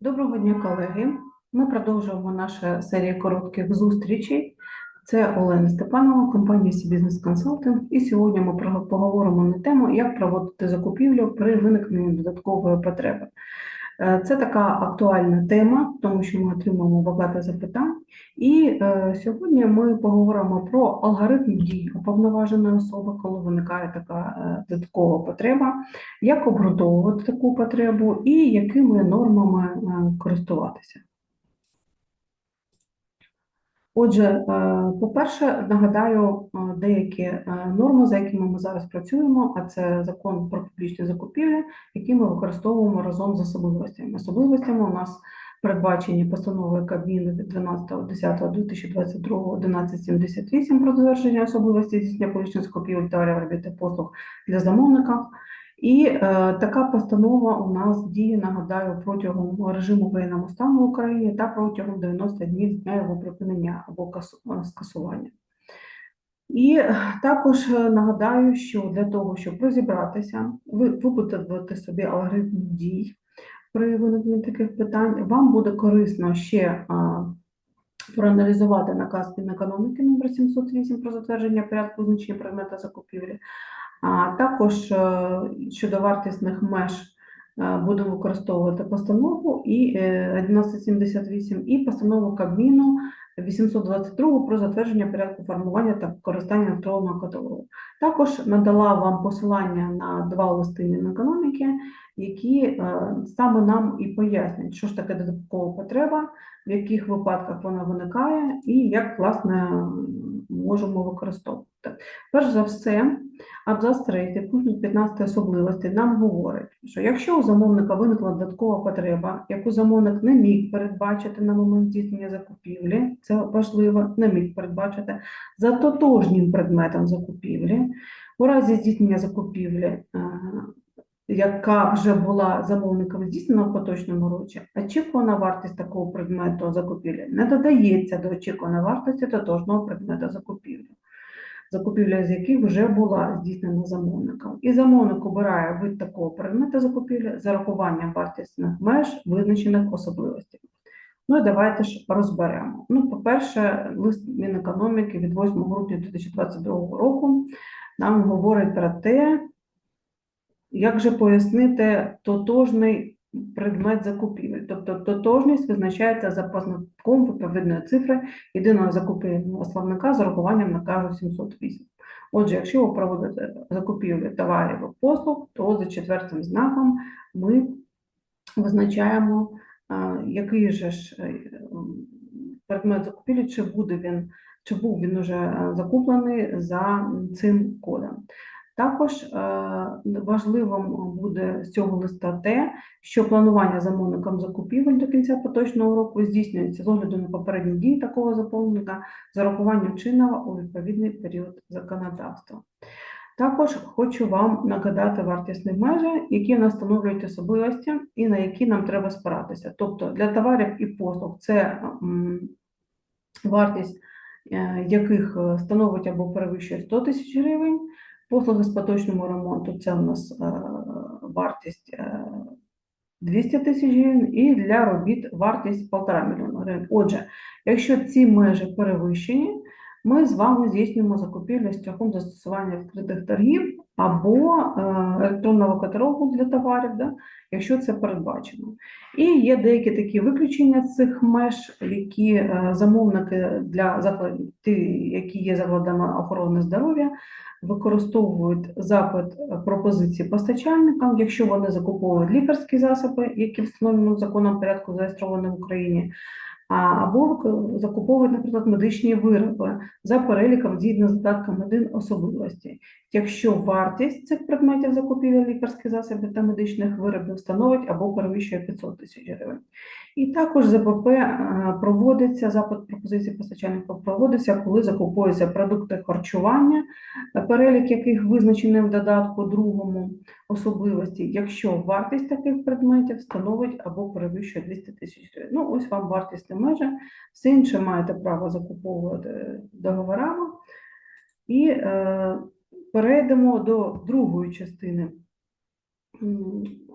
Доброго дня, колеги. Ми продовжуємо нашу серію коротких зустрічей. Це Олена Степанова, компанія «Сі Бізнес Консалтинг. І сьогодні ми поговоримо на тему, як проводити закупівлю при виникненні додаткової потреби. Е, Це така актуальна тема, тому що ми отримуємо багато запитань. І е, сьогодні ми поговоримо про алгоритм дій уповноваженої особи, коли виникає така е, додаткова потреба, як обґрунтовувати таку потребу і якими нормами е, користуватися. Отже, е, по-перше, нагадаю е, деякі е, норми, за якими ми зараз працюємо, а це закон про публічні закупівлі, який ми використовуємо разом з особливостями. Особливостями у нас передбачені постанови Кабміну від 12.10.2022 1178 про затвердження особливостей здійснення публічних закупівель товарів, робіт та послуг для замовника. І е, така постанова у нас діє, нагадаю, протягом режиму воєнного стану в Україні та протягом 90 днів з дня його припинення або е, скасування. І е, також е, нагадаю, що для того, щоб розібратися, ви вибудувати собі алгоритм дій при виникненні таких питань, вам буде корисно ще проаналізувати наказ Мінекономіки номер 708 про затвердження порядку визначення предмета закупівлі, а також е, щодо вартісних меж е, будемо використовувати постанову і е, 1178 і постанову Кабміну 822 про затвердження порядку формування та використання електронного каталогу. Також надала вам посилання на два листи Мінекономіки, які е, саме нам і пояснять, що ж таке додаткова потреба, в яких випадках вона виникає і як, власне, можемо використовувати. Перш за все, абзац 3 пункт 15 особливості нам говорить, що якщо у замовника виникла додаткова потреба, яку замовник не міг передбачити на момент здійснення закупівлі, це важливо, не міг передбачити, за тотожнім предметом закупівлі, у разі здійснення закупівлі, е, яка вже була замовником здійснена в поточному році, очікувана вартість такого предмету закупівлі не додається до очікуваної вартості тотожного предмету закупівлі закупівля з яких вже була здійснена замовником. І замовник обирає вид такого предмету закупівлі з урахуванням вартісних меж, визначених особливостей. Ну і давайте ж розберемо. Ну, по-перше, лист Мінекономіки від 8 грудня 2022 року нам говорить про те, як же пояснити тотожний предмет закупівель. Тобто тотожність визначається за позначком відповідної цифри єдиного закупівельного словника з урахуванням наказу 708. Отже, якщо ви проводите закупівлю товарів і послуг, то за четвертим знаком ми визначаємо, який же ж е, предмет закупівлі, чи буде він, чи був він уже закуплений за цим кодом. Також е, важливим буде з цього листа те, що планування замовником закупівель до кінця поточного року здійснюється з огляду на попередні дії такого замовника з урахуванням чинного у відповідний період законодавства. Також хочу вам нагадати вартісні межі, які в встановлюють особливості і на які нам треба спиратися. Тобто для товарів і послуг це вартість, е, яких е, становить або перевищує 100 тисяч гривень. Послуги з поточному ремонту це у нас е, вартість е, 200 тисяч гривень, і для робіт вартість 1,5 мільйона гривень. Отже, якщо ці межі перевищені, ми з вами здійснюємо закупівлю шляхом застосування відкритих торгів або е, електронного каталогу для товарів, да, якщо це передбачено. І є деякі такі виключення з цих меж, які е, замовники для закладів, які є закладами охорони здоров'я, використовують запит е, пропозиції постачальникам, якщо вони закуповують лікарські засоби, які встановлені законом порядку зареєстровані в Україні, або закуповують, наприклад, медичні вироби за переліком згідно з додатком 1 особливості. Якщо вартість цих предметів закупівель лікарських засобів та медичних виробів становить або перевищує 500 тисяч гривень. І також ЗПП е, проводиться, запит пропозиції постачальника проводиться, коли закуповуються продукти харчування, перелік яких визначений в додатку другому особливості, якщо вартість таких предметів становить або перевищує 200 тисяч гривень. Ну, ось вам вартісні межі, все інше маєте право закуповувати договорами. І е, перейдемо до другої частини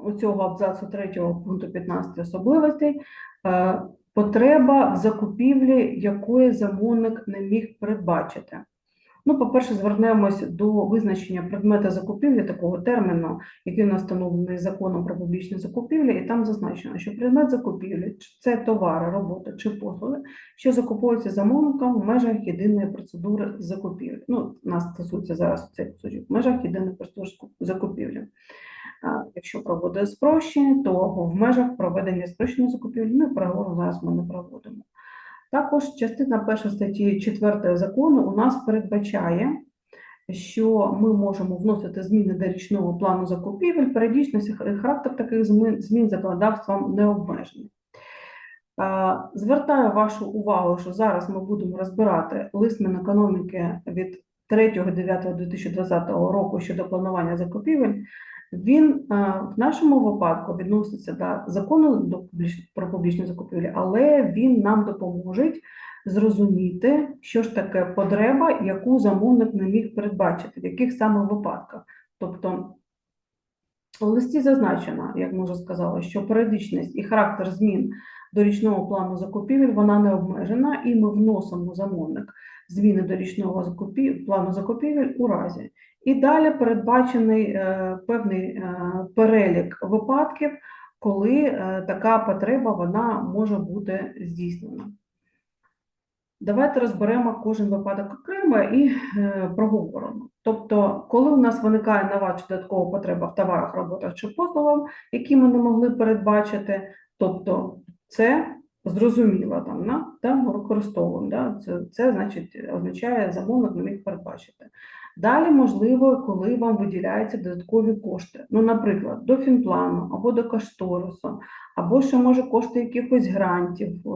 оцього абзацу 3 пункту 15 особливостей е, потреба в закупівлі, якої замовник не міг передбачити. Ну, по-перше, звернемось до визначення предмета закупівлі, такого терміну, який у встановлений законом про публічні закупівлі, і там зазначено, що предмет закупівлі це товари, роботи чи послуги, що закуповуються замовником в межах єдиної процедури закупівлі. Ну, нас стосується зараз цей кусочок, в межах єдиної процедури закупівлі. Якщо проводить спрощення, то в межах проведення спрощеної закупівлі, ну, і переговору зараз ми не проводимо. Також частина перша статті 4 закону у нас передбачає, що ми можемо вносити зміни до річного плану закупівель, періодичність характер таких змін, змін законодавством не обмежений. Звертаю вашу увагу, що зараз ми будемо розбирати лист Мінекономіки від 3.9.2020 року щодо планування закупівель. Він в нашому випадку відноситься до закону до публіч- про публічні закупівлі, але він нам допоможе зрозуміти, що ж таке потреба, яку замовник не міг передбачити, в яких саме випадках. Тобто у листі зазначено, як ми вже сказали, що періодичність і характер змін до річного плану закупівель вона не обмежена, і ми вносимо замовник зміни до річного закупів, плану закупівель у разі. І далі передбачений е, певний е, перелік випадків, коли е, така потреба вона може бути здійснена. Давайте розберемо кожен випадок окремо і е, проговоримо. Тобто, коли у нас виникає нова чи додаткова потреба в товарах, роботах чи послугах, які ми не могли передбачити, тобто це зрозуміло там, на, да, ми використовуємо. Да, це, це значить означає замовник не міг передбачити. Далі, можливо, коли вам виділяються додаткові кошти. Ну, наприклад, до фінплану або до кошторису, або ще може кошти якихось грантів, е,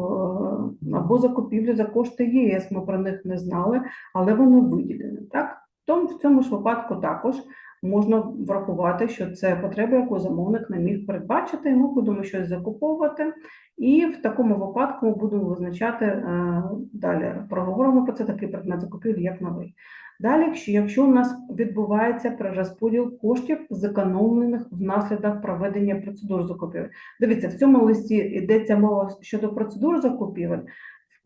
або закупівлі за кошти ЄС. Ми про них не знали, але вони виділені. Так, тому в цьому ж випадку також можна врахувати, що це потреба, яку замовник не міг передбачити, ми будемо щось закуповувати. І в такому випадку ми будемо визначати е, далі. Проговоримо про це такий предмет закупівлі, як новий. Далі, якщо, у нас відбувається перерозподіл коштів, зекономлених внаслідок проведення процедур закупівель. Дивіться, в цьому листі йдеться мова щодо процедур закупівель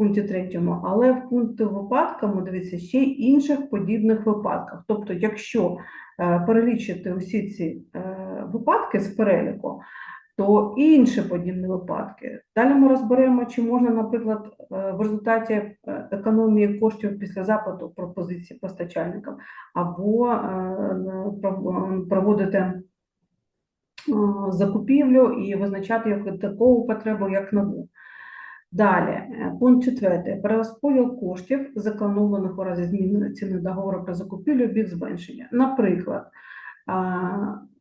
пункті третьому, але в пункті випадками, дивіться, ще й інших подібних випадках. Тобто, якщо е, перелічити усі ці е, випадки з переліку, то інші подібні випадки. Далі ми розберемо, чи можна, наприклад, е, в результаті економії коштів після запиту пропозиції постачальникам, або проводити закупівлю і визначати таку потребу, як нову. Далі, е, пункт четвертий. Перерозподіл коштів, запланованих у разі зміни ціни договору про закупівлю, бік зменшення. Наприклад,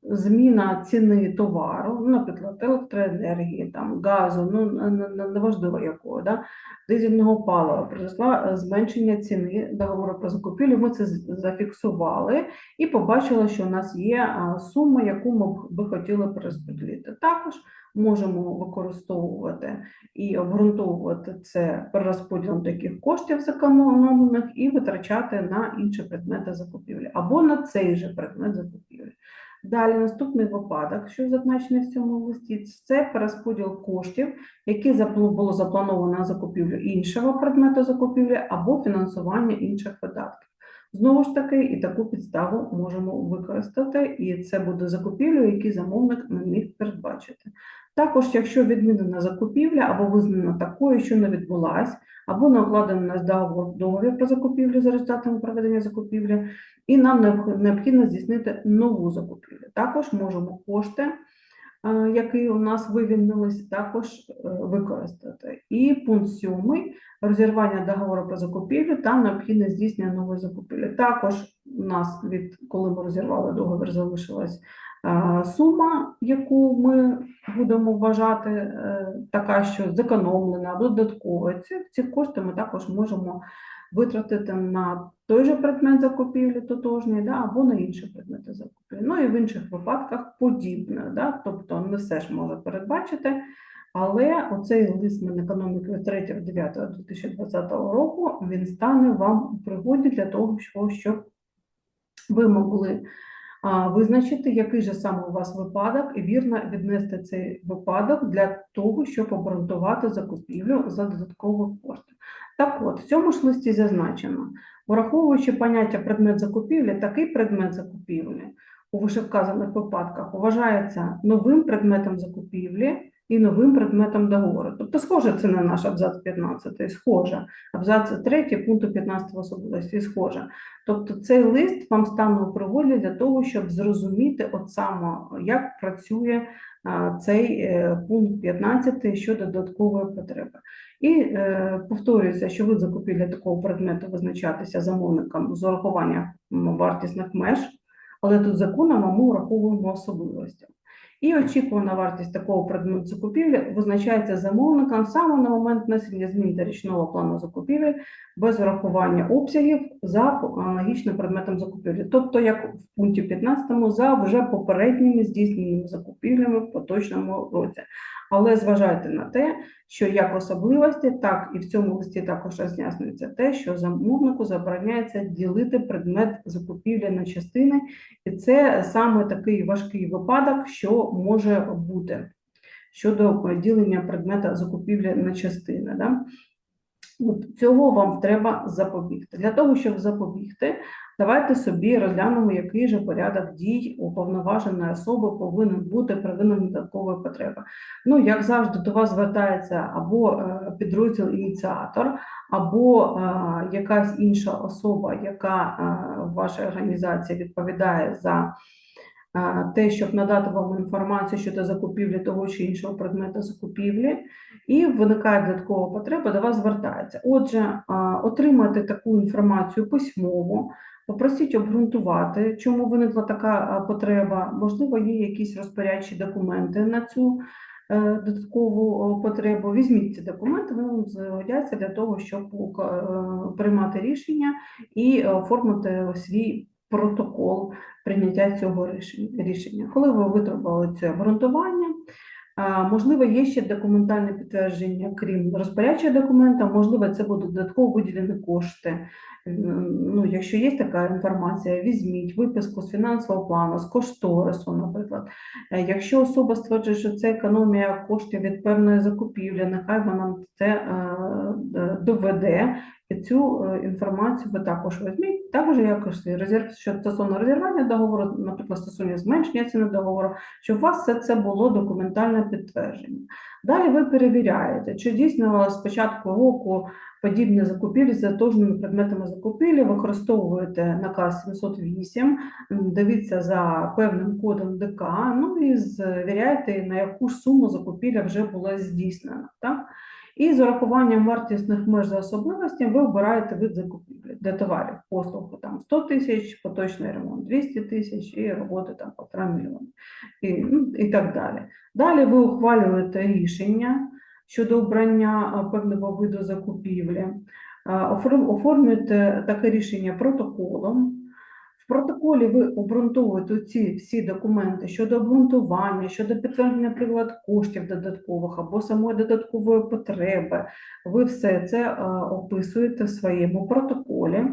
зміна ціни товару, ну, наприклад, електроенергії, там, газу, ну, не- не- не- неважливо якого, да, дизельного палива, принесла е, зменшення ціни договору про закупівлю. Ми це зафіксували і побачили, що у нас є сума, яку ми би хотіли перерозподілити. Також можемо використовувати і обґрунтовувати це перерозподілом таких коштів зекономлених і витрачати на інші предмети закупівлі або на цей же предмет закупівлі. Далі наступний випадок, що зазначений в цьому листі, це перерозподіл коштів, які було заплановано на закупівлю іншого предмету закупівлі або фінансування інших видатків. Знову ж таки, і таку підставу можемо використати, і це буде закупівля, які замовник не міг передбачити. Також, якщо відмінена закупівля або визнана такою, що не відбулась, або не укладено на договор договір про закупівлю за результатами проведення закупівлі, і нам необх- необхідно здійснити нову закупівлю. Також можемо кошти, е, які у нас вивільнились, також е, використати. І пункт сьомий розірвання договору про закупівлю та необхідне здійснення нової закупівлі. Також у нас від коли ми розірвали договір, залишилась е, сума, яку ми будемо вважати така, що зекономлена додаткова. Ці, ці кошти ми також можемо витратити на той же предмет закупівлі тотожній, да, або на інші предмети закупівлі. Ну і в інших випадках подібне, да, тобто не все ж може передбачити. Але оцей лист Мінекономіки від 3.9.2020 року він стане вам у пригоді для того, щоб ви могли визначити, який же саме у вас випадок, і вірно віднести цей випадок для того, щоб обґрунтувати закупівлю за додаткові кошти. Так от, в цьому ж листі зазначено, враховуючи поняття предмет закупівлі, такий предмет закупівлі у вишевказаних випадках вважається новим предметом закупівлі і новим предметом договору. Тобто, схоже, це на наш абзац 15, схоже. Абзац 3 пункту 15 особливості схоже. Тобто цей лист вам стане у пригоді для того, щоб зрозуміти от саме, як працює цей е, пункт 15 щодо додаткової потреби. І е, повторюється, що вид закупівлі такого предмету визначатися замовником з урахуванням вартісних меж, але тут законом ми враховуємо особливості. І очікувана вартість такого предмету закупівлі визначається замовником саме на момент внесення змін до річного плану закупівель без врахування обсягів за аналогічним предметом закупівлі, тобто як в пункті 15 за вже попередніми здійсненими закупівлями в поточному році. Але зважайте на те, що як особливості, так і в цьому листі також роз'яснюється те, що замовнику забороняється ділити предмет закупівлі на частини, і це саме такий важкий випадок, що може бути щодо ділення предмета закупівлі на частини. Да? От цього вам треба запобігти. Для того, щоб запобігти, давайте собі розглянемо, який же порядок дій уповноваженої особи повинен бути при виникненні додаткової потреби. Ну, як завжди, до вас звертається або е, підрозділ ініціатор, або е, якась інша особа, яка е, в вашій організації відповідає за те, щоб надати вам інформацію щодо закупівлі того чи іншого предмета закупівлі, і виникає додаткова потреба, до вас звертається. Отже, отримати таку інформацію письмово, попросіть обґрунтувати, чому виникла така потреба. Можливо, є якісь розпорядчі документи на цю е, додаткову потребу. Візьміть ці документи, вони вам згодяться для того, щоб е, приймати рішення і оформити свій протокол прийняття цього рішення-. Коли ви витримали це обґрунтування, Можливо, є ще документальне підтвердження, крім розпорядчого документа, можливо, це будуть додатково виділені кошти. Ну, якщо є така інформація, візьміть виписку з фінансового плану, з кошторису, наприклад. Е, Якщо особа стверджує, що це економія коштів від певної закупівлі, нехай вона це е, е, доведе. Цю е, інформацію ви також візьміть. Також якось резерв, що стосовно розірвання договору, наприклад, стосовно зменшення ціни договору, щоб у вас все це було документальне підтвердження. Далі ви перевіряєте, чи дійсно з початку року подібні закупівлі з затужними предметами закупівлі використовуєте наказ 708, дивіться за певним кодом ДК, ну і звіряйте, на яку суму закупівля вже була здійснена. Так? І з урахуванням вартісних меж за особливостями ви обираєте вид закупівлі для товарів, послуг там 100 тисяч, поточний ремонт 200 тисяч і роботи там полтора мільйона і, ну, і так далі. Далі ви ухвалюєте рішення щодо обрання певного виду закупівлі, оформлюєте таке рішення протоколом. Протоколі ви обґрунтовуєте ці всі документи щодо обґрунтування, щодо підтвердження, наприклад, коштів додаткових або самої додаткової потреби. Ви все це е, описуєте в своєму протоколі.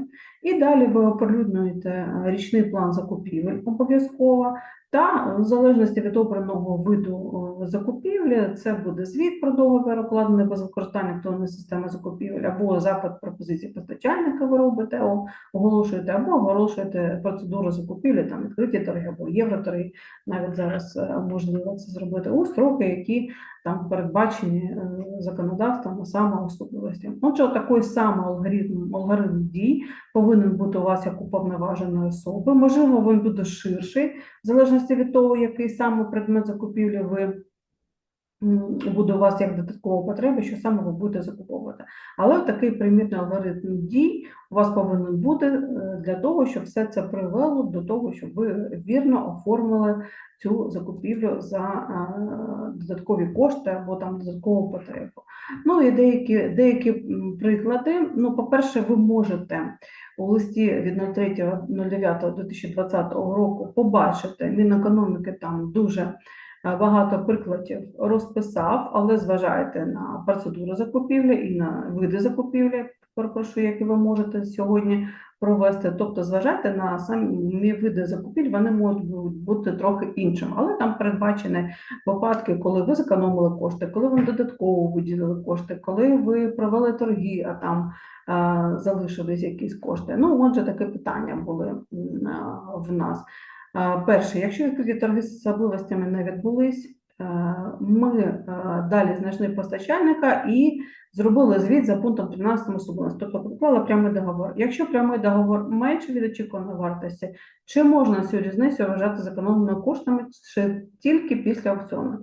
І далі ви оприлюднюєте е, річний план закупівель обов'язково. Та в залежності від обраного виду е, закупівлі, це буде звіт про договір, укладений без використання актуальної системи закупівель, або запит пропозиції постачальника ви робите, оголошуєте, або оголошуєте процедуру закупівлі, там відкриті торги або євроторги. Навіть зараз е, можливо це зробити у строки, які там передбачені е, законодавством, а саме особливості. Отже, такий самий алгоритм, алгоритм дій повинен бути у вас як уповноваженої особи. Можливо, він буде ширший, в залежності від того, який саме предмет закупівлі ви буде у вас як додаткова потреба, що саме ви будете закуповувати. Але такий примірний алгоритм дій у вас повинен бути е, для того, щоб все це привело до того, щоб ви вірно оформили цю закупівлю за е, додаткові кошти або там додаткову потребу. Ну і деякі, деякі приклади. Ну, по-перше, ви можете у листі від 03.09.2020 року побачити. Мінекономіки там дуже е, багато прикладів розписав, але зважайте на процедуру закупівлі і на види закупівлі, перепрошую, які ви можете сьогодні провести. Тобто, зважати на самі види закупівель, вони можуть бути трохи іншими, але там передбачені випадки, коли ви зекономили кошти, коли ви додатково виділили кошти, коли ви провели торги, а там е, залишились якісь кошти. Ну, отже, таке питання були е, в нас. Е, Перше, якщо відкриті торги з особливостями не відбулись, ми е, далі знайшли постачальника і зробили звіт за пунктом 13 особливості, тобто поклали прямий договор. Якщо прямий договор менше від очікуваної вартості, чи можна цю різницю вважати зекономленими коштами чи тільки після аукціону?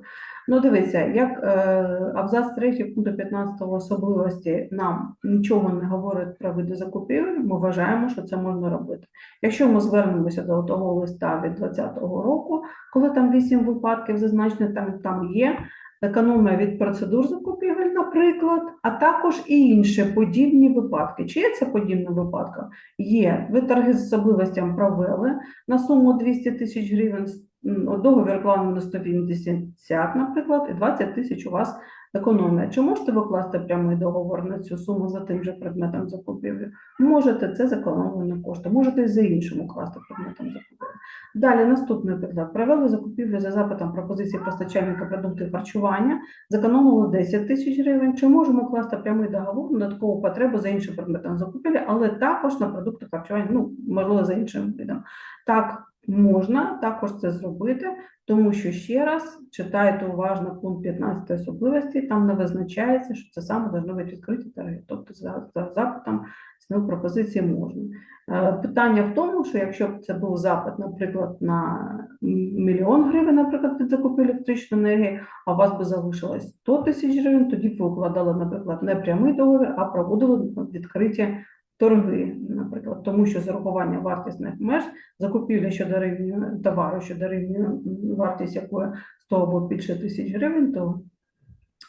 Ну, дивіться, як е, абзац 3 пункту 15 особливості нам нічого не говорить про види закупівель, ми вважаємо, що це можна робити. Якщо ми звернемося до того листа від 2020 року, коли там 8 випадків зазначено, там, там є економія від процедур закупівель, наприклад, а також і інші подібні випадки. Чи є це подібні випадки? Є. Ви торги з особливостями провели на суму 200 тисяч гривень, договір укладено на 180, наприклад, і 20 тисяч у вас економія. Чи можете викласти прямий договор на цю суму за тим же предметом закупівлі? Можете, це зекономлені кошти. Можете і за іншим укласти предметом закупівлі. Далі наступний приклад. Провели закупівлю за запитом пропозиції постачальника продуктів харчування, зекономили 10 тисяч гривень. Чи можемо класти прямий договор на додаткову потребу за іншим предметом закупівлі, але також на продукти харчування, ну, можливо, за іншим видом. Так, можна також це зробити, тому що ще раз читайте уважно пункт 15 особливості, там не визначається, що це саме должно бути відкриті торги. Тобто за, за запитом цінової пропозиції можна. Е, Питання в тому, що якщо б це був запит, наприклад, на мільйон гривень, наприклад, під закупівлю електричної енергії, а у вас би залишилось 100 тисяч гривень, тоді б ви укладали, наприклад, не прямий договір, а проводили відкриті торги, наприклад, тому що з урахування вартісних меж закупівля щодо рівня товару, щодо рівня вартість якої 100 або більше тисяч гривень, то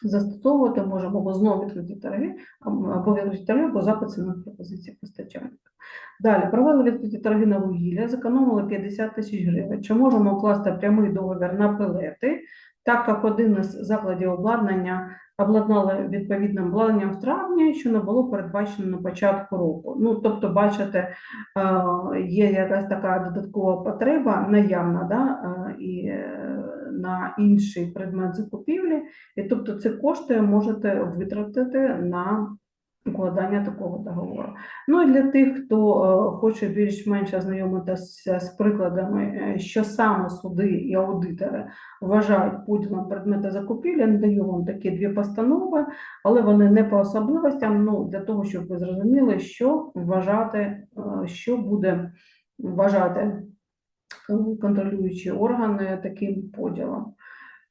застосовувати можемо або знову відкриті торги, або відкриті торги, або запит цінових пропозицій постачальника. Далі провели відкриті торги на вугілля, зекономили 50 тисяч гривень. Чи можемо укласти прямий договір на пелети, так як один із закладів обладнання обладнали відповідним обладнанням в травні, що не було передбачено на початку року. Ну, тобто, бачите, е, є якась така додаткова потреба наявна, да, е, і е, на інший предмет закупівлі, і тобто ці кошти можете витратити на укладання такого договору. Ну і для тих, хто е, хоче більш-менш ознайомитися з прикладами, е, що саме суди і аудитори вважають поділом предмету закупівлі, надаю вам такі дві постанови, але вони не по особливостям, ну для того, щоб ви зрозуміли, що вважати, е, що буде вважати контролюючі органи таким поділом.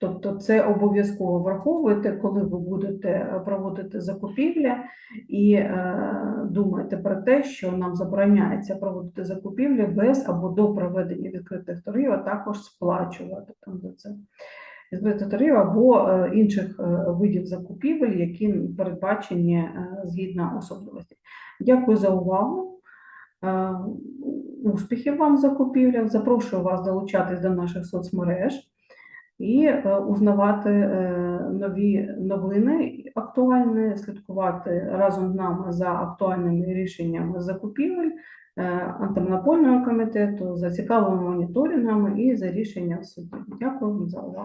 Тобто це обов'язково враховуєте, коли ви будете е, проводити закупівлі і е, думаєте про те, що нам забороняється проводити закупівлі без або до проведення відкритих торгів, а також сплачувати там за це відкритих торгів або е, інших видів закупівель, які передбачені згідно особливостей. Дякую за увагу. Успіхів вам в закупівлях. Запрошую вас долучатись до наших соцмереж і е, узнавати е, нові новини актуальні, слідкувати разом з нами за актуальними рішеннями закупівель е, антимонопольного комітету, за цікавими моніторингами і за рішенням суду. Дякую вам за увагу.